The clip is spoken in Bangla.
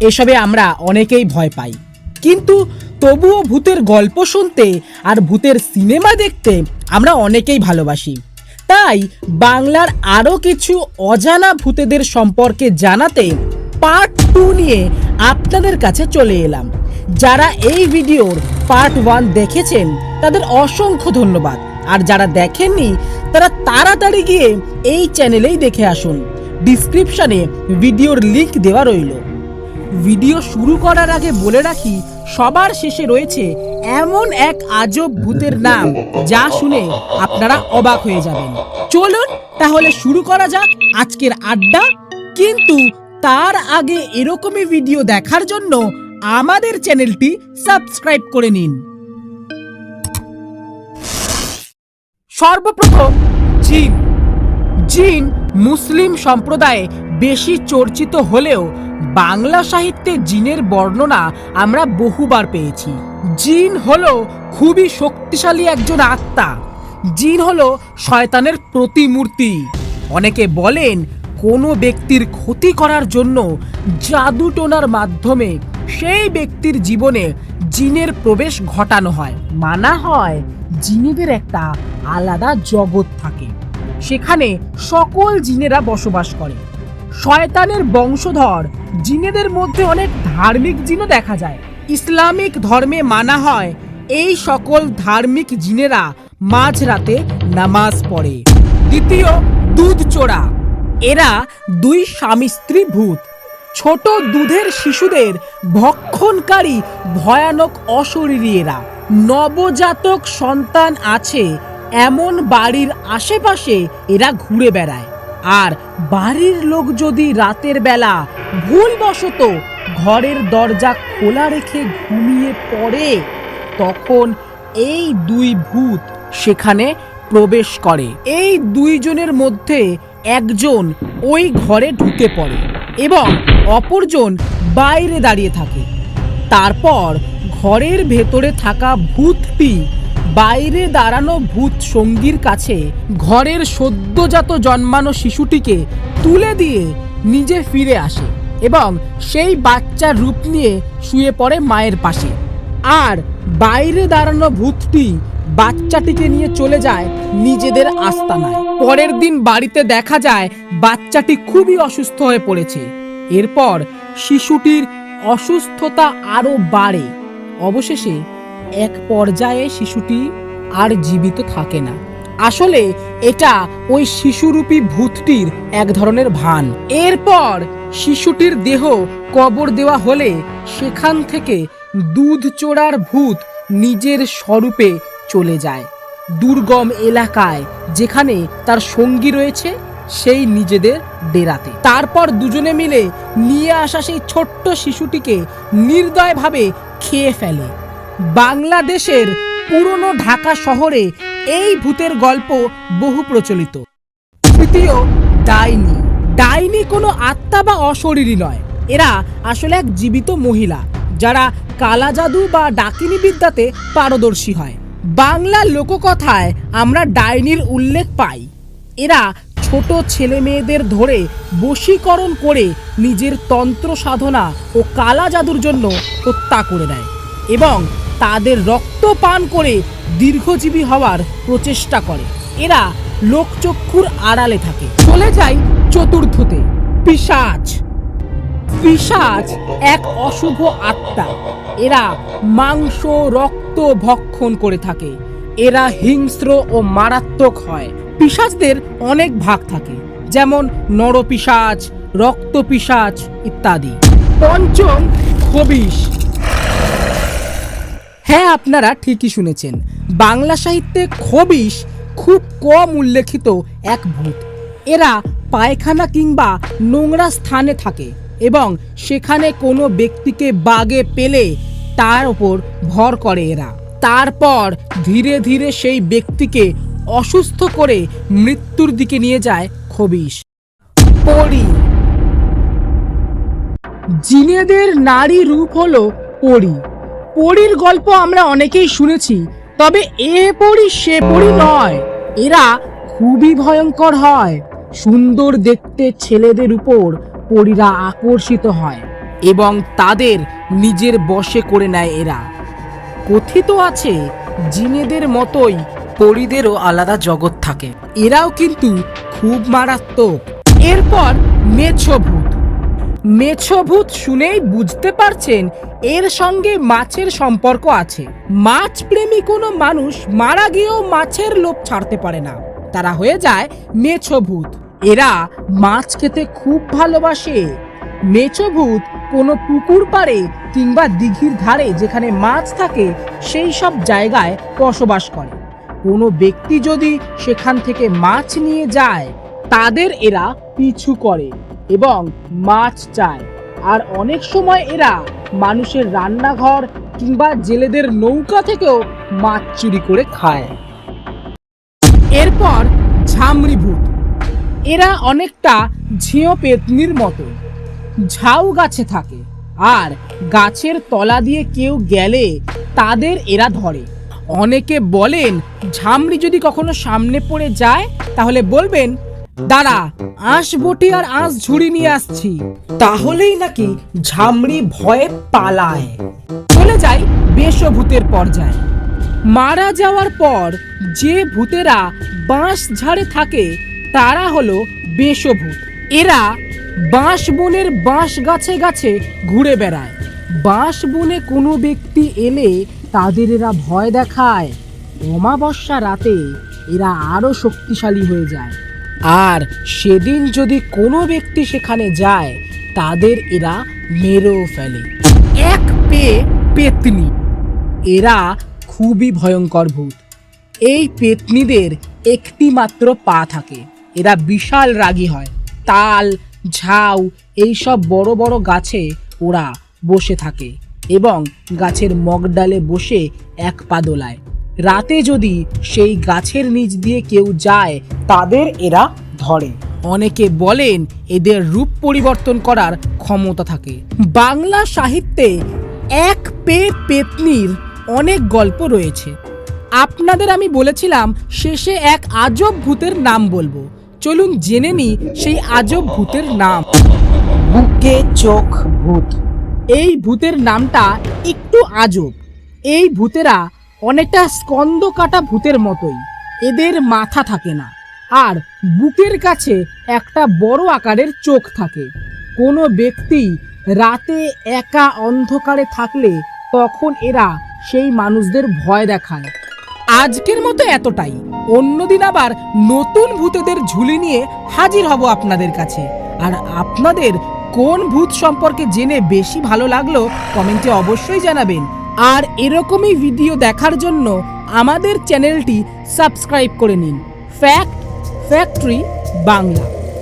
এসবে আমরা অনেকেই ভয় পাই। কিন্তু তবুও ভূতের গল্প শুনতে আর ভূতের সিনেমা দেখতে আমরা অনেকেই ভালোবাসি। তাই বাংলার আরও কিছু অজানা ভূতেদের সম্পর্কে জানাতে পার্ট টু নিয়ে আপনাদের কাছে চলে এলাম। যারা এই ভিডিওর পার্ট ওয়ান দেখেছেন, তাদের অসংখ্য ধন্যবাদ। আর যারা দেখেননি, তারা তাড়াতাড়ি গিয়ে এই চ্যানেলেই দেখে আসুন। ডিসক্রিপশানে ভিডিওর লিংক দেওয়া রইল। ভিডিও শুরু করার আগে বলে রাখি, সবার শেষে রয়েছে এমন এক আজব ভূতের নাম, যা শুনে আপনারা অবাক হয়ে যাবেন। চলুন তাহলে শুরু করা যাক আজকের আড্ডা। কিন্তু তার আগে এরকমই ভিডিও দেখার জন্য আমাদের চ্যানেলটি সাবস্ক্রাইব করে নিন। সর্বপ্রথম জিন। জিন মুসলিম সম্প্রদায়ে বেশি চর্চিত হলেও বাংলা সাহিত্যে জিনের বর্ণনা আমরা বহুবার পেয়েছি। জিন হলো খুবই শক্তিশালী একজন আত্মা। জিন হলো শয়তানের প্রতিমূর্তি। অনেকে বলেন কোনো ব্যক্তির ক্ষতি করার জন্য জাদু টোনার মাধ্যমে সেই ব্যক্তির জীবনে জিনের প্রবেশ ঘটানো হয়। মানা হয় জিনেদের একটা আলাদা জগৎ থাকে। সেখানে সকল জিনেরা বসবাস করে। শয়তানের বংশধর, জিনেদের মধ্যে অনেক ধার্মিক জিনও দেখা যায়। ইসলামিক ধর্মে মানা হয়, এই সকল ধার্মিক জিনেরা মাঝরাতে নামাজ পড়ে। দ্বিতীয়, দুধ চোরা। এরা দুই স্বামী স্ত্রী ভূত। ছোট দুধের শিশুদের ভক্ষণকারী ভয়ানক অশরীরী এরা। নবজাতক সন্তান আছে, এমন বাড়ির আশেপাশে এরা ঘুরে বেড়ায়। আর বাড়ির লোক যদি রাতের বেলা ভুলবশত ঘরের দরজা খোলা রেখে ঘুমিয়ে পড়ে, তখন এই দুই ভূত সেখানে প্রবেশ করে। এই দুইজনের মধ্যে একজন ওই ঘরে ঢুকে পড়ে এবং অপরজন বাইরে দাঁড়িয়ে থাকে। তারপর ঘরের ভেতরে থাকা ভূতটি বাইরে দাঁড়ানো ভূত সঙ্গীর কাছে ঘরের সদ্যজাত জন্মানো শিশুটিকে তুলে দিয়ে নিজে ফিরে আসে এবং সেই বাচ্চার রূপ নিয়ে শুয়ে পড়ে মায়ের পাশে। আর বাইরে দাঁড়ানো ভূতটি বাচ্চাটিকে নিয়ে চলে যায় নিজেদের আস্তানায়। পরের দিন বাড়িতে দেখা যায় বাচ্চাটি খুবই অসুস্থ হয়ে পড়েছে। এরপর শিশুটির অসুস্থতা আরও বাড়ে। অবশেষে এক পর্যায়ে শিশুটি আর জীবিত থাকে না। আসলে এটা ওই শিশুরূপী ভূতটির এক ধরনের ভান। এরপর শিশুটির দেহ কবর দেওয়া হলে সেখান থেকে দুধ চোরার ভূত নিজের স্বরূপে চলে যায়। দুর্গম এলাকায় যেখানে তার সঙ্গী রয়েছে, সেই নিজেদের ডেরাতে। তারপর দুজনে মিলে নিয়ে আসা সেই ছোট্ট শিশুটিকে নির্দয়ভাবে খেয়ে ফেলে। বাংলাদেশের পুরনো ঢাকা শহরে এই ভূতের গল্প বহু প্রচলিত। তৃতীয়, ডাইনি। ডাইনি কোনো আত্মা বা অশরীরী নয়। এরা আসলে এক জীবিত মহিলা, যারা কালা জাদু বা ডাকিনী বিদ্যাতে পারদর্শী হয়। বাংলা লোককথায় আমরা ডাইনির উল্লেখ পাই। এরা ছোট ছেলে মেয়েদের ধরে বশীকরণ করে নিজের তন্ত্র সাধনা ও কালা জাদুর জন্য হত্যা করে দেয় এবং তাদের রক্ত পান করে দীর্ঘজীবী হওয়ার প্রচেষ্টা করে। এরা লোকচক্ষুর আড়ালে থাকে। চলে যায় চতুর্থতে, পিশাচ। পিশাচ এক অশুভ আত্মা। এরা মাংস, রক্ত ভক্ষণ করে থাকে। এরা হিংস্র ও মারাত্মক হয়। পিশাচদের অনেক ভাগ থাকে, যেমন নরপিশাচ, রক্তপিশাচ ইত্যাদি। পঞ্চম খবিশ। হ্যাঁ আপনারা ঠিকই শুনেছেন। বাংলা সাহিত্যে খবিশ খুব কম উল্লেখিত এক ভূত। এরা পায়খানা কিংবা নোংরা স্থানে থাকে এবং সেখানে কোনো ব্যক্তিকে বাগে পেলে তার ওপর ভর করে এরা। তারপর ধীরে ধীরে সেই ব্যক্তিকে অসুস্থ করে মৃত্যুর দিকে নিয়ে যায় খবিশ। পরি। জিনেদের নারী রূপ হলো পরী। পরীর গল্প আমরা অনেকেই শুনেছি, তবে এ পরী সে পরী নয়। এরা খুবই ভয়ঙ্কর হয়। সুন্দর দেখতে ছেলেদের উপর পরীরা আকর্ষিত হয় এবং তাদের নিজের বশে করে নেয় এরা। কথিত আছে, জিনেদের মতোই পরিদেরও আলাদা জগৎ থাকে। এরাও কিন্তু খুব মারাত্মক। এরপর মেছভূত মেছভূত শুনেই বুঝতে পারছেন এর সঙ্গে মাছের সম্পর্ক আছে। মাছ প্রেমী কোনো মানুষ মারা গিয়েও মাছের লোভ ছাড়তে পারে না। তারা হয়ে যায় মেছভূত। এরা মাছ খেতে খুব ভালোবাসে। মেছভূত কোনো পুকুর পাড়ে কিংবা দিঘির ধারে যেখানে মাছ থাকে, সেই সব জায়গায় বসবাস করে। কোনো ব্যক্তি যদি সেখান থেকে মাছ নিয়ে যায়, তাদের এরা পিছু করে। এবং মাছ চায়। আর অনেক সময় এরা মানুষের রান্নাঘর কিংবা জেলেদের নৌকা থেকেও মাছ চুরি করে খায়। এরপর ঝামরি ভূত। এরা অনেকটা ঝিঁও পেতনির মতো। ঝাউ গাছে থাকে আর গাছের তলা দিয়ে কেউ গেলে তাদের এরা ধরে। অনেকে বলেন, ঝামরি যদি কখনো সামনে পড়ে যায়, তাহলে বলবেন দাঁড়া, আঁশ বটি আর আঁশ ঝুড়ি নিয়ে আসছি। তাহলেই নাকি ঝামরি ভয়ে পালায়। চলে যায় বেশভূতের পর্যায়ে। মারা যাওয়ার পর যে ভূতেরা বাঁশ ঝাড়ে থাকে, তারা হলো বেশভূত। এরা বাঁশ বনের বাঁশ গাছে গাছে ঘুরে বেড়ায়। বাঁশ বনে কোনো ব্যক্তি এলে তাদের এরা ভয় দেখায়। অমাবস্যা রাতে এরা আরও শক্তিশালী হয়ে যায়। আর সেদিন যদি কোনো ব্যক্তি সেখানে যায়, তাদের এরা মেরেও ফেলে। এক পেয়ে পেতনি। এরা খুবই ভয়ঙ্কর ভূত। এই পেতনিদের একটি মাত্র পা থাকে। এরা বিশাল রাগী হয়। তাল, ঝাউ, এই সব বড় বড় গাছে ওরা বসে থাকে এবং গাছের মগডালে বসে এক পা দোলায়। রাতে যদি সেই গাছের নিচ দিয়ে কেউ যায় তাদের এরা ধরে। অনেকে বলেন এদের রূপ পরিবর্তন করার ক্ষমতা থাকে। বাংলা সাহিত্যে এক পে পেতনির অনেক গল্প রয়েছে। আপনাদের আমি বলেছিলাম শেষে এক আজব ভূতের নাম বলব। চলুন জেনে নি সেই আজব ভূতের নাম। বুকে চোখ ভূত। এই ভূতের নামটা একটু আজব। এই ভূতেরা অনেকটা স্কন্দ কাটা ভূতের মতোই। এদের মাথা থাকে না। আর বুকের কাছে একটা বড় আকারের চোখ থাকে। কোনো ব্যক্তি রাতে একা অন্ধকারে থাকলে তখন এরা সেই মানুষদের ভয় দেখায়। আজকের মতো এতটাই। অন্যদিন আবার নতুন ভূতেদের ঝুলি নিয়ে হাজির হব আপনাদের কাছে। আর আপনাদের কোন ভূত সম্পর্কে জেনে বেশি ভালো লাগল কমেন্টে অবশ্যই জানাবেন। আর এরকমই ভিডিও দেখার জন্য আমাদের চ্যানেলটি সাবস্ক্রাইব করে নিন। Fact factory Bangla.